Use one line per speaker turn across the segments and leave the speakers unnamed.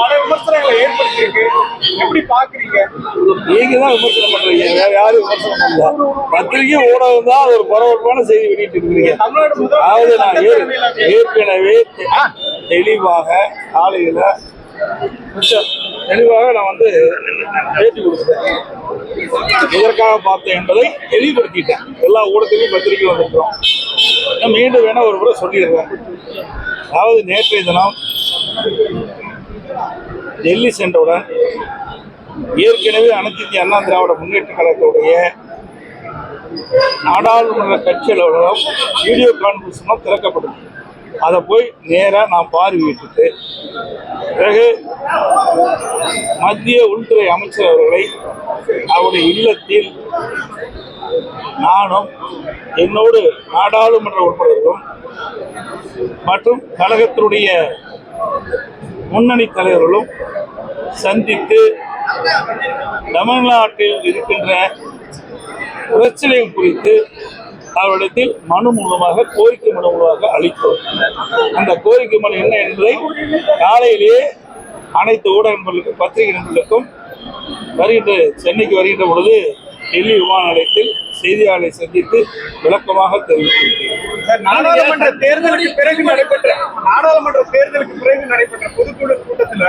பல விமர்சனங்களை ஏற்படுத்தியிருக்கு. எப்படி பாக்குறீங்க
நீங்க தான் விமர்சனம் பண்றீங்க. வேற யாரும் விமர்சனம் பண்ணல. பத்திரிகை ஊடகம் தான் ஒரு பரபரப்பான செய்தி வெளியிட்டு இருக்கிறீங்க. அதாவது நான் ஏற்கனவே தெளிவாக காலையில தெளிவாக நான் வந்து பேட்டி கொடுத்துட்டேன் எதற்காக பார்த்தேன் என்பதை தெளிவுபடுத்திட்டேன். எல்லா ஊடகத்திலையும் பத்திரிகை வந்திருக்கிறோம். மீண்டும் வேணா ஒரு முறை சொல்லிடுறேன். அதாவது நேற்றைய தினம் டெல்லி சென்றவுடன் ஏற்கனவே அனைத்து இந்திய அண்ணா திராவிட முன்னேற்ற கழகத்துடைய நாடாளுமன்ற கட்சி அலுவலகம் வீடியோ கான்பரன்ஸ் மூலம் திறக்கப்படும். அதை போய் நேராக நான் பார்வையிட்டு பிறகு மத்திய உள்துறை அமைச்சர் அவர்களை அவருடைய இல்லத்தில் நானும் என்னோடு நாடாளுமன்ற உறுப்பினர்களும் மற்றும் கழகத்தினுடைய முன்னணி தலைவர்களும் சந்தித்து தமிழ்நாட்டில் இருக்கின்ற பிரச்சனைகள் குறித்து அவரிடத்தில் மனு மூலமாக கோரிக்கை மனு மூலமாக அளித்தோம். அந்த கோரிக்கை மனு என்ன என்பதை காலையிலேயே அனைத்து ஊடக நண்பர்களுக்கும் பத்திரிகை நண்பர்களுக்கும் வருகின்ற சென்னைக்கு வருகின்ற பொழுது டெல்லி விமான நிலையத்தில் செய்தியாளர்களை சந்தித்து விளக்கமாக தெரிவித்திருக்கிறேன்
நாடாளுமன்ற தேர்தலுக்கு பிறகு நடைபெற்ற நாடாளுமன்ற தேர்தலுக்கு பிறகு நடைபெற்ற பொதுக்குழு கூட்டத்துல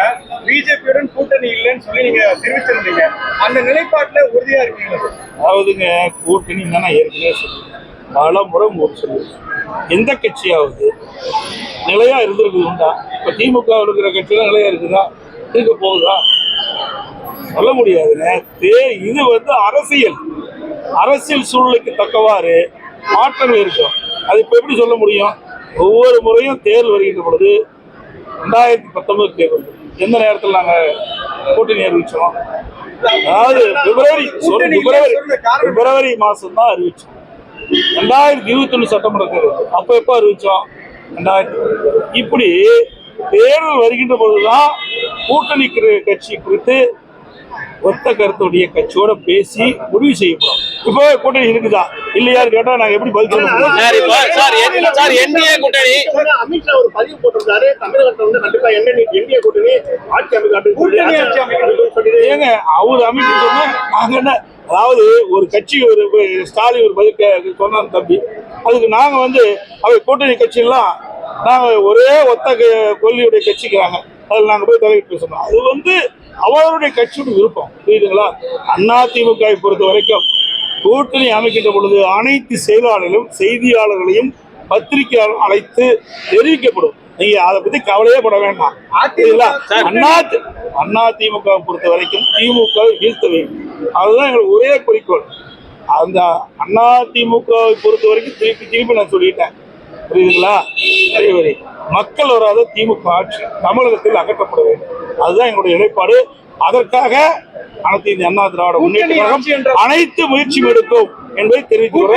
பிஜேபியுடன் கூட்டணி இல்லைன்னு சொல்லி நீங்க தெரிவிச்சிருந்தீங்க. அந்த நிலைப்பாட்டுல உறுதியா இருக்கீங்க
அதாவதுங்க கூட்டணி தான் ஏற்கனவே சொல்லுவேன் பல முறை ஒரு சொல்லுவேன் எந்த கட்சியாவது நிலையா இருந்திருக்குது உண்டா இப்ப திமுக இருக்கிற கட்சியில நிலையா இருக்குதா? இருக்க போகுதா? சொல்ல முடியாதுங்க. இது வந்து அரசியல். அரசியல் சூழ்நிலைக்கு தக்கவாறு மாற்றங்கள் இருக்கும். அது இப்ப எப்படி சொல்ல முடியும்? ஒவ்வொரு முறையும் தேர்தல் வருகின்ற பொழுது ரெண்டாயிரத்தி பத்தொன்பது தேர்தல். எந்த நேரத்தில் நாங்க கூட்டணி அறிவிச்சோம்? அதாவது பிப்ரவரி பிப்ரவரி பிப்ரவரி மாசம் தான் அறிவிச்சோம். ரெண்டாயிரத்தி இருபத்தி ஒண்ணு சட்டமன்ற தேர்தல். அப்ப எப்ப அறிவிச்சோம்? ரெண்டாயிரத்தி இப்படி தேர்தல் வருகின்ற பொழுதுதான் கூட்டணி கட்சி குறித்து ஒத்த கருத்துடைய கட்சியோட பேசி முடிவு செய்யப்படும். இப்போ கூட்டணி இருக்குதா? இல்லையான்னு கேட்டா நாங்க எப்படி பதில் சொல்ல முடியும்?
சார் இப்போ சார் என்- சார் என்டிஏ கூட்டணி
அமித்ஷா ஒரு பதிவு போட்டிருந்தாரு. தமிழகத்துல வந்து கண்டிப்பா என்என்ஏ என்டிஏ கூட்டணி ஆட்சி அமைக்க
கூட்டணி ஆட்சி அமைக்கணும்.
சொல்லி
ஏங்க அவர் அமைக்க சொன்னா நாங்க என்ன? அதாவது ஒரு கட்சி ஒரு ஸ்டாலின் ஒரு பதில் சொன்னார் தம்பி. அதுக்கு நாங்க வந்து அவர் கூட்டணி கட்சியெல்லாம் நாங்க ஒரே ஒத்த கொள்கையுடைய கட்சிக்கிறாங்க. அதில் நாங்க போய் தலையிட்டு பேசணும். அது வந்து அவருடைய கட்சியோட விருப்பம். புரியுதுங்களா? அண்ணா திமுகவை பொறுத்த வரைக்கும் கூட்டணி அமைக்கின்ற பொழுது அனைத்து செயலாளர்களும் செய்தியாளர்களையும் பத்திரிகையாளர் அழைத்து தெரிவிக்கப்படும். நீங்க அதை பத்தி கவலையே பட வேண்டாம்? அண்ணா அண்ணா திமுக பொறுத்த வரைக்கும் திமுக வீழ்த்த வேண்டும். அதுதான் எங்களுக்கு ஒரே குறிக்கோள். அந்த அண்ணா திமுகவை பொறுத்த வரைக்கும் திருப்பி திருப்பி நான் சொல்லிட்டேன். புரியுதுங்களா? வரி மக்கள் வராத திமுக ஆட்சி தமிழகத்தில் அகற்றப்பட வேண்டும். அதுதான் எங்களுடைய நிலைப்பாடு. அதற்காக அனைத்து இந்திய அண்ணா திராவிட முன்னேற்ற கழகம் அனைத்து முயற்சியும் எடுக்கும் என்பதை தெரிவித்துக்